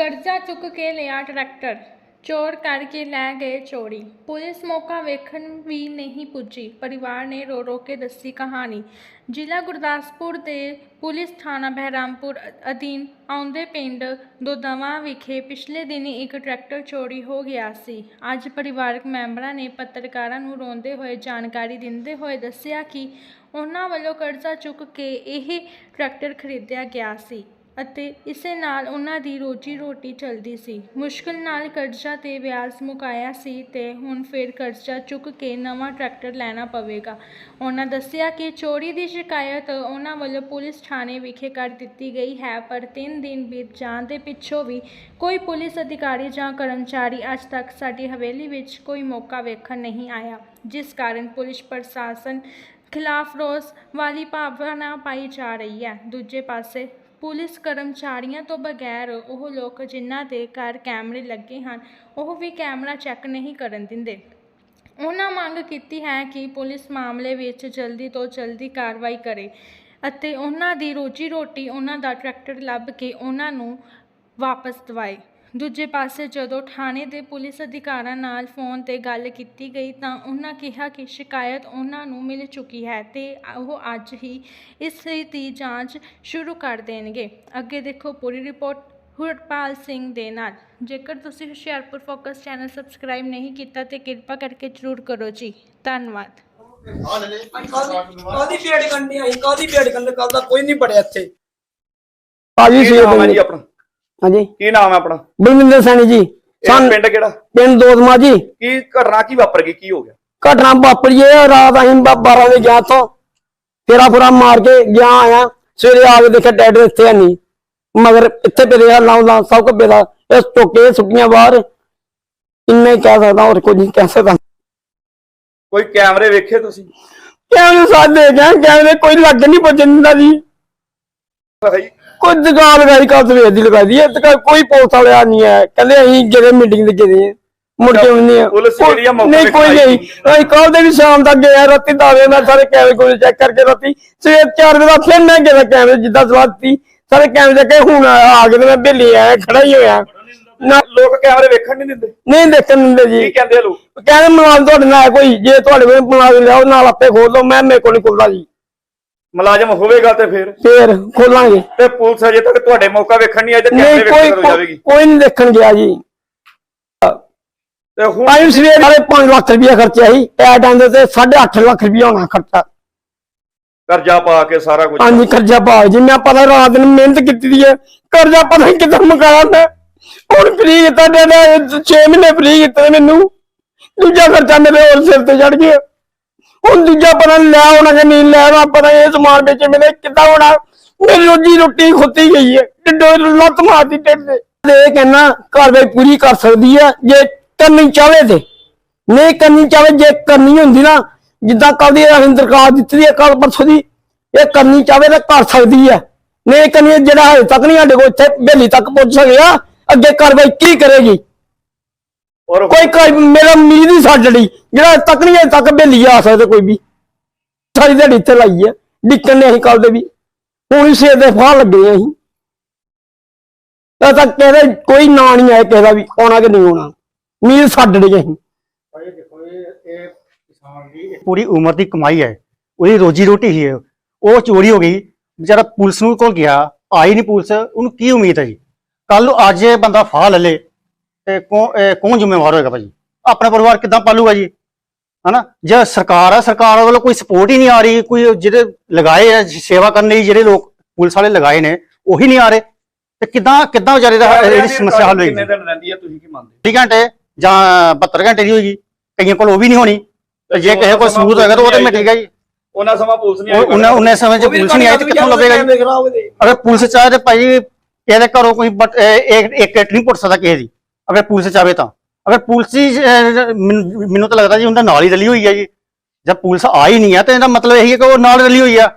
ਕਰਜ਼ਾ ਚੁੱਕ ਕੇ ਲਿਆ ਟਰੈਕਟਰ। ਚੋਰ ਕਰਕੇ ਲੈ ਗਏ ਚੋਰੀ। ਪੁਲਿਸ ਮੌਕਾ ਵੇਖਣ ਵੀ ਨਹੀਂ ਪੁੱਜੀ। ਪਰਿਵਾਰ ਨੇ ਰੋ ਰੋ ਕੇ ਦੱਸੀ ਕਹਾਣੀ। ਜ਼ਿਲ੍ਹਾ ਗੁਰਦਾਸਪੁਰ ਦੇ ਪੁਲਿਸ ਥਾਣਾ ਬਹਿਰਾਮਪੁਰ ਅਧੀਨ ਆਉਂਦੇ ਪਿੰਡ ਦੋਦਵਾ ਵਿਖੇ ਪਿਛਲੇ ਦਿਨੀ ਇੱਕ ਟਰੈਕਟਰ ਚੋਰੀ ਹੋ ਗਿਆ ਸੀ। ਅੱਜ ਪਰਿਵਾਰਕ ਮੈਂਬਰਾਂ ਨੇ ਪੱਤਰਕਾਰਾਂ ਨੂੰ ਰੋਂਦੇ ਹੋਏ ਜਾਣਕਾਰੀ ਦਿੰਦੇ ਹੋਏ ਦੱਸਿਆ ਕਿ ਉਹਨਾਂ ਵੱਲੋਂ ਕਰਜ਼ਾ ਚੁੱਕ ਕੇ ਇਹ ਟਰੈਕਟਰ ਖਰੀਦਿਆ ਗਿਆ ਸੀ। ਅਤੇ ਇਸੇ ਨਾਲ ਉਹਨਾਂ ਦੀ ਰੋਜੀ ਰੋਟੀ ਚੱਲਦੀ ਸੀ। ਮੁਸ਼ਕਲ ਨਾਲ ਕਰਜ਼ਾ ਤੇ ਵਿਆਜ ਮੁਕਾਇਆ ਸੀ ਤੇ ਹੁਣ ਫਿਰ ਕਰਜ਼ਾ ਚੁੱਕ ਕੇ ਨਵਾਂ ਟਰੈਕਟਰ ਲੈਣਾ ਪਵੇਗਾ। ਉਹਨਾਂ ਦੱਸਿਆ ਕਿ ਚੋਰੀ ਦੀ ਸ਼ਿਕਾਇਤ ਉਹਨਾਂ ਵੱਲੋਂ ਪੁਲਿਸ ਥਾਣੇ ਵਿਖੇ ਕਰ ਦਿੱਤੀ ਗਈ ਹੈ, ਪਰ 3 ਦਿਨ ਬੀਤ ਜਾਣ ਦੇ ਪਿੱਛੋਂ ਵੀ ਕੋਈ ਪੁਲਿਸ ਅਧਿਕਾਰੀ ਜਾਂ ਕਰਮਚਾਰੀ ਅੱਜ ਤੱਕ ਸਾਡੀ ਹਵੇਲੀ ਵਿੱਚ ਕੋਈ ਮੌਕਾ ਵੇਖਣ ਨਹੀਂ ਆਇਆ, ਜਿਸ ਕਾਰਨ ਪੁਲਿਸ ਪ੍ਰਸ਼ਾਸਨ ਖਿਲਾਫ ਰੋਸ ਵਾਲੀ ਭਾਵਨਾ ਪਾਈ ਜਾ ਰਹੀ ਹੈ। ਦੂਜੇ ਪਾਸੇ ਪੁਲਿਸ ਕਰਮਚਾਰੀਆਂ ਤੋਂ ਬਗੈਰ ਉਹ ਲੋਕ ਜਿਨ੍ਹਾਂ ਦੇ ਘਰ ਕੈਮਰੇ ਲੱਗੇ ਹਨ, ਉਹ ਵੀ ਕੈਮਰਾ ਚੈੱਕ ਨਹੀਂ ਕਰਨ ਦਿੰਦੇ। ਉਹਨਾਂ ਮੰਗ ਕੀਤੀ ਹੈ ਕਿ ਪੁਲਿਸ ਮਾਮਲੇ ਵਿੱਚ ਜਲਦੀ ਤੋਂ ਜਲਦੀ ਕਾਰਵਾਈ ਕਰੇ ਅਤੇ ਉਹਨਾਂ ਦੀ ਰੋਜੀ ਰੋਟੀ ਉਹਨਾਂ ਦਾ ਟਰੈਕਟਰ ਲੱਭ ਕੇ ਉਹਨਾਂ ਨੂੰ ਵਾਪਸ ਦਿਵਾਏ। ਦੂਜੇ ਪਾਸੇ ਜਦੋਂ ਥਾਣੇ ਦੇ ਪੁਲਿਸ ਅਧਿਕਾਰਾਂ ਨਾਲ ਫੋਨ ਤੇ ਗੱਲ ਕੀਤੀ ਗਈ ਤਾਂ ਉਹਨਾਂ ਕਿਹਾ ਕਿ ਸ਼ਿਕਾਇਤ ਉਹਨਾਂ ਨੂੰ ਮਿਲ ਚੁੱਕੀ ਹੈ ਤੇ ਉਹ ਅੱਜ ਹੀ ਇਸ ਦੀ ਜਾਂਚ ਸ਼ੁਰੂ ਕਰ ਦੇਣਗੇ। ਅੱਗੇ ਦੇਖੋ ਪੂਰੀ ਰਿਪੋਰਟ ਹੁਰਪਾਲ ਸਿੰਘ ਦੇ ਨਾਲ। ਜੇਕਰ ਤੁਸੀਂ ਹੁਸ਼ਿਆਰਪੁਰ ਫੋਕਸ ਚੈਨਲ ਸਬਸਕ੍ਰਾਈਬ ਨਹੀਂ ਕੀਤਾ ਤੇ ਕਿਰਪਾ ਕਰਕੇ ਜਰੂਰ ਕਰੋ ਜੀ। ਧੰਨਵਾਦ। ਕਾਦੀ ਪੇੜ ਕੰਡੀ ਆਈ? ਕਾਦੀ ਪੇੜ ਕੰਡੇ? ਕੱਲ ਦਾ ਕੋਈ ਨਹੀਂ ਬੜਿਆ ਇੱਥੇ। ਭਾਜੀ ਸੀ ਜੀ ਆਪਣਾ। ਹਾਂਜੀ। ਕੀ ਨਾਮ ਹੈ ਆਪਣਾ? ਬਲਵਿੰਦਰ ਸੈਣੀ ਜੀ। ਇਹ ਪਿੰਡ ਕਿਹੜਾ? ਪਿੰਡ ਦੋਦਮਾ ਜੀ। ਕੀ ਘਟਨਾ ਕੀ ਵਾਪਰ ਗਈ? ਕੀ ਹੋ ਗਿਆ? ਘਟਨਾ ਵਾਪਰੀ ਇਹ ਰਾਤ ਅਸੀਂ 12 ਵਜੇ ਗਿਆ ਤੋਂ ਫੇਰਾ ਫੁਰਾ ਮਾਰ ਕੇ ਗਿਆ ਆਇਆ। ਸਵੇਰੇ ਆ ਕੇ ਦੇਖਿਆ ਡੈਡ ਇੱਥੇ ਹੈ ਨਹੀਂ। ਮਗਰ ਇੱਥੇ ਪਿਆ ਲਾਉਂਦਾ ਸਭ ਕੁਝ ਪਿਆ ਇਸ ਟੋਕੇ ਸੁੱਟੀਆਂ ਬਾਹਰ। ਇੰਨੇ ਕਹਿ ਸਕਦਾ ਹੋਰ ਕੁਝ ਨਹੀਂ ਕਹਿ ਸਕਦਾ। ਕੋਈ ਕੈਮਰੇ ਵੇਖੇ ਤੁਸੀਂ? ਕੈਮਰੇ ਗਿਆ ਕੈਮਰੇ ਕੋਈ ਲੱਗ ਨਹੀਂ ਪਜੰਦਾ ਜੀ। ਸਹੀ ਕੋਈ ਦੁਕਾਨ ਲਗਾਈ ਕੱਲ ਸਵੇਰ ਦੀ ਲਗਾਈ ਦੀ ਹੈ ਦੁਕਾਨ ਕੋਈ ਪੁਲਿਸ ਵਾਲਿਆ ਨਹੀਂ ਹੈ। ਕਹਿੰਦੇ ਅਸੀਂ ਜਿਹੜੇ ਮੀਟਿੰਗ ਤੇ ਗਏ ਹਾਂ। ਮੁੜ ਕੇ ਆਉਣੀ ਆ ਨਹੀਂ ਤੇ ਕੋਈ ਨਹੀਂ। ਅਸੀਂ ਕੱਲ ਦੇ ਵੀ ਸ਼ਾਮ ਤੱਕ ਗਏ ਆ, ਰਾਤੀ ਦਾਵੇ ਮੈਂ ਸਾਰੇ ਕੈਮਰੇ ਕੋਲ ਚੈੱਕ ਕਰਕੇ ਰਾਤੀ ਸਵੇਰ 4 ਵਜੇ ਦਾ ਫਿਰ ਮੈਂ ਗਿਆ ਕੈਮਰੇ ਜਿੱਦਾਂ ਸਵਾਦ ਸੀ ਸਾਰੇ ਕੈਮਰੇ ਚੱਕੇ ਹੁਣ ਆ ਕੇ ਤੇ ਮੈਂ ਬੇਲੀ ਆਇਆ ਖੜਾ ਹੀ ਹੋਇਆ। ਨਾ ਲੋਕ ਕੈਮਰੇ ਵੇਖਣ ਨਹੀਂ ਦਿੰਦੇ। ਨਹੀਂ ਦੇਖਣ ਦਿੰਦੇ ਕੀ ਜੀ ਕਹਿੰਦੇ ਆ ਲੋਕ? ਕਹਿੰਦੇ ਮੁਲਾਜ਼ਮ ਤੁਹਾਡੇ ਨਾਲ ਕੋਈ ਜੇ ਤੁਹਾਡੇ ਕੋਲ ਮੁਲਾਜ਼ਮ ਲਿਆਓ ਨਾਲ ਆਪੇ ਖੋਲ ਲਓ ਮੈਂ ਮੇਰੇ ਕੋਲ ਨਹੀਂ ਖੁੱਲਦਾ ਜੀ। ਮੁਲਾਜ਼ਮ ਹੋਵੇਗਾ ਤੇ ਫਿਰ? ਫੇਰ ਖੋਲਾਂਗੇ। ਤੇ ਪੁਲਿਸ ਅਜੇ ਤੱਕ ਤੁਹਾਡੇ ਮੌਕਾ ਵੇਖਣ ਨਹੀਂ ਆਈ ਤੇ ਨਹੀਂ ਕੈਮਰੇ ਵੇਖਣ ਕਦੋਂ ਜਾਵੇਗੀ? ਕੋਈ ਨਹੀਂ ਦੇਖਣ ਗਿਆ ਜੀ। ਤੇ ਹੁਣ ਭਾਈ ਸਵੇਰ ਵਾਲੇ 5 ਲੱਖ ਰੁਪਇਆ ਖਰਚਿਆ ਸੀ। ਐ ਟਾਈਮ ਦੇ ਤੇ 8.5 ਲੱਖ ਰੁਪਇਆ ਹੋਣਾ ਖਰਚਾ। ਕਰਜ਼ਾ ਪਾ ਕੇ ਸਾਰਾ ਕੁਝ ਹਾਂਜੀ ਕਰਜ਼ਾ ਭਾਅ ਜੀ ਮੈਂ ਪਤਾ ਰਾਤ ਨੂੰ ਮਿਹਨਤ ਕੀਤੀ ਦੀ ਹੈ ਕਰਜ਼ਾ ਪਤਾ ਨਹੀਂ ਕਿੱਦਾਂ ਮੁਕਾਇਆ ਮੈਂ। ਹੁਣ ਫ੍ਰੀ ਕੀਤਾ ਦੇ 6 ਮਹੀਨੇ ਫ੍ਰੀ ਕੀਤੇ ਮੈਨੂੰ। ਦੂਜਾ ਖਰਚਾ ਮੇਰੇ ਹੋਰ ਸਿਰ ਤੇ ਚੜ ਗਿਆ। ਹੁਣ ਦੂਜਾ ਪਤਾ ਨੀ ਲੈ ਆਉਣਾ ਕਿ ਨਹੀਂ ਲੈ ਆਉਣਾ, ਪਤਾ ਇਹ ਸਮਾਨ ਵਿੱਚ ਮੇਰੇ ਕਿੱਦਾਂ ਹੋਣਾ। ਮੇਰੀ ਰੋਜੀ ਰੋਟੀ ਖੁੱਤੀ ਗਈ ਹੈ ਡਿੱਡੋ ਲੱਤ ਮਾਰਦੀ ਢਿੱਡ ਤੇ। ਤੇ ਇਹ ਕਹਿੰਦਾ ਕਾਰਵਾਈ ਪੂਰੀ ਕਰ ਸਕਦੀ ਹੈ ਜੇ ਕਰਨੀ ਚਾਹਵੇ ਤੇ। ਨਹੀਂ ਕਰਨੀ ਚਾਹਵੇ, ਜੇ ਕਰਨੀ ਹੁੰਦੀ ਨਾ, ਜਿੱਦਾਂ ਕੱਲ ਦੀ ਅਸੀਂ ਦਰਖਾਸਤ ਦਿੱਤੀ ਹੈ ਕੱਲ ਪਰਸੋਂ ਦੀ, ਇਹ ਕਰਨੀ ਚਾਹਵੇ ਤਾਂ ਕਰ ਸਕਦੀ ਹੈ ਨਹੀਂ ਕਰਨੀ, ਜਿਹੜਾ ਹਜੇ ਤੱਕ ਨਹੀਂ ਸਾਡੇ ਕੋਲ ਇੱਥੇ ਬੇਲੀ ਤੱਕ ਪਹੁੰਚ ਸਕਿਆ, ਅੱਗੇ ਕਾਰਵਾਈ ਕੀ ਕਰੇਗੀ? ਔਰ ਕੋਈ ਕੋਈ ਮੇਰਾ ਉਮੀਦ ਹੀ ਛੱਡ ਲਈ ਜਿਹੜਾ ਹਜੇ ਤੱਕ ਨਹੀਂ ਹਜੇ ਤੱਕ ਬੇਲੀ ਆ ਸਕਦਾ ਕੋਈ ਵੀ। ਸਾਰੀ ਦਿਹਾੜੀ ਇੱਥੇ ਲਾਈ ਹੈ ਡਿੱਕਣ ਨੇ ਅਸੀਂ ਕੱਲ ਦੇ ਵੀ। ਹੁਣ ਹੀ ਸਵੇਰ ਦੇ ਫਾਹ ਲੱਗੇ ਆ ਅਸੀਂ। ਤਾਂ ਤੱਕ ਕਹਿੰਦੇ ਕੋਈ ਨਾਂ ਨਹੀਂ ਆਇਆ ਕਿਸੇ ਦਾ ਵੀ ਆਉਣਾ ਕਿ ਨਹੀਂ ਆਉਣਾ। ਉਮੀਦ ਛੱਡ ਲਈ ਅਸੀਂ। ਪੂਰੀ ਉਮਰ ਦੀ ਕਮਾਈ ਹੈ। ਉਹਦੀ ਰੋਜੀ ਰੋਟੀ ਹੀ ਹੈ। ਉਹ ਚੋਰੀ ਹੋ ਗਈ ਵਿਚਾਰਾ ਪੁਲਿਸ ਨੂੰ ਕੋਲ ਗਿਆ ਆਈ ਨਹੀਂ ਪੁਲਿਸ ਉਹਨੂੰ ਕੀ ਉਮੀਦ ਹੈ ਜੀ? ਕੱਲ ਨੂੰ ਅੱਜ ਇਹ ਬੰਦਾ ਫਾਹ ਲੈ ਲੇ ਤੇ ਕੌਣ ਇਹ ਜ਼ਿੰਮੇਵਾਰ ਹੋਏਗਾ ਭਾਜੀ? ਆਪਣਾ ਪਰਿਵਾਰ ਕਿੱਦਾਂ ਪਾਲੂਗਾ ਜੀ? ਹਨਾ? ਜੇ ਸਰਕਾਰ ਆ ਸਰਕਾਰ ਵੱਲੋਂ ਕੋਈ ਸਪੋਰਟ ਹੀ ਨਹੀਂ ਆ ਰਹੀ ਕੋਈ ਜਿਹੜੇ ਲਗਾਏ ਆ ਸੇਵਾ ਕਰਨ ਲਈ ਜਿਹੜੇ ਲੋਕ ਪੁਲਿਸ ਵਾਲੇ ਲਗਾਏ ਨੇ ਉਹੀ ਨਹੀਂ ਆ ਰਹੇ। ਤੇ ਕਿੱਦਾਂ ਕਿੱਦਾਂ ਵਿਚਾਰੇ ਦਾ ਇਹਦੀ ਸਮੱਸਿਆ ਹੱਲ ਹੋਏਗੀ? ਕਿੰਨੇ ਦਿਨ ਰਹਿੰਦੀ ਹੈ ਤੁਸੀਂ ਕੀ ਮੰਨਦੇ? 30 ਘੰਟੇ ਜਾਂ 72 ਘੰਟੇ ਦੀ ਹੋਏਗੀ। ਕਈਆਂ ਕੋਲ ਉਹ ਵੀ ਨਹੀਂ ਹੋਣੀ। ਜੇ ਕਿਸੇ ਕੋਲ ਸਬੂਤ ਹੋਏਗਾ ਤਾਂ ਉਹ ਤੇ ਮਿਟੇਗਾ ਜੀ। ਉਹਨਾਂ ਸਮਾਂ ਪੁਲਿਸ ਨਹੀਂ ਆਈ। ਉਹ- ਉਹਨਾਂ ਉਹਨੇ ਸਮੇਂ ਚ ਪੁਲਿਸ ਨਹੀਂ ਆਈ ਤੇ ਕਿੱਥੋਂ ਲੱਭੇਗਾ ਜੀ? ਅਗਰ ਪੁਲਿਸ ਚਾਹੇ ਤੇ ਭਾਈ ਇਹਦੇ ਘਰੋਂ ਕੋਈ ਇੱਕ ਇੱਕ ਨਹੀਂ ਪੁੱਟ ਸਕਦਾ ਕਿਸੇ ਦੀ। ਅਗਰ ਪੁਲਿਸ ਚਾਹੇ ਤਾਂ। ਅਗਰ ਪੁਲਿਸ ਹੀ ਮੈਨੂੰ ਤਾਂ ਲੱਗਦਾ ਜੀ ਉਹਦਾ ਨਾਲ ਹੀ ਰਲੀ ਹੋਈ ਹੈ ਜੀ। ਜਦ ਪੁਲਿਸ ਆ ਹੀ ਨਹੀਂ ਹੈ ਤਾਂ ਇਹਦਾ ਮਤਲਬ ਇਹੀ ਹੈ ਕਿ ਉਹ ਨਾਲ ਰਲੀ ਹੋਈ ਆ।